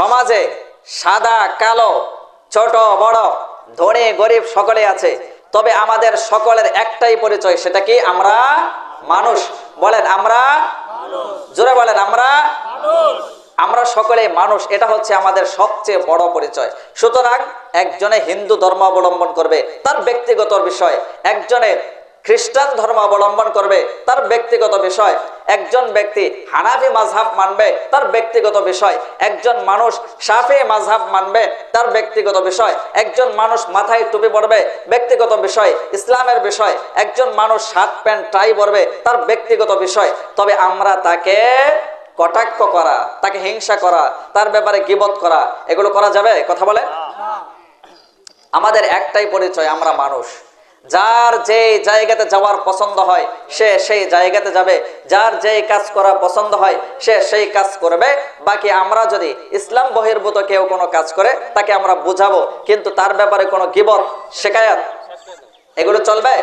সমাজে সাদা, কালো, ছোট, বড়, ধনী, গরিব সকলে আছে। তবে আমাদের সকলের একটাই পরিচয়, সেটা কি? আমরা মানুষ। বলেন, আমরা জোরে বলেন, আমরা আমরা সকলে মানুষ। এটা হচ্ছে আমাদের সবচেয়ে বড় পরিচয়। সুতরাং একজনে হিন্দু ধর্ম অবলম্বন করবে, তার ব্যক্তিগত বিষয়। একজনে খ্রিস্টান ধর্ম অবলম্বন করবে তার ব্যক্তিগত বিষয়। একজন ব্যক্তি হানাফি মাঝহাব মানবে তার ব্যক্তিগত বিষয়। একজন মানুষ সাফি মাঝহাব মানবে তার ব্যক্তিগত বিষয়। একজন মানুষ মাথায় টুপি পরবে ব্যক্তিগত বিষয়। ইসলামের বিষয়। একজন মানুষ শার্ট প্যান্ট টাই পরবে তার ব্যক্তিগত বিষয়। তবে আমরা তাকে কটাক্ষ করা তাকে হিংসা করা তার ব্যাপারে গিবত করা এগুলো করা যাবে? কথা বলে আমাদের একটাই পরিচয় আমরা মানুষ। যার যে জায়গাতে যাওয়ার পছন্দ হয়, সে সেই জায়গাতে যাবে। যার যে কাজ করা পছন্দ হয়, সে সেই কাজ করবে। বাকি আমরা যদি ইসলাম বহির্ভূত কেউ কোনো কাজ করে, তাকে আমরা বুঝাবো। কিন্তু তার ব্যাপারে কোনো গিবত শেখায়াত এগুলো চলবে?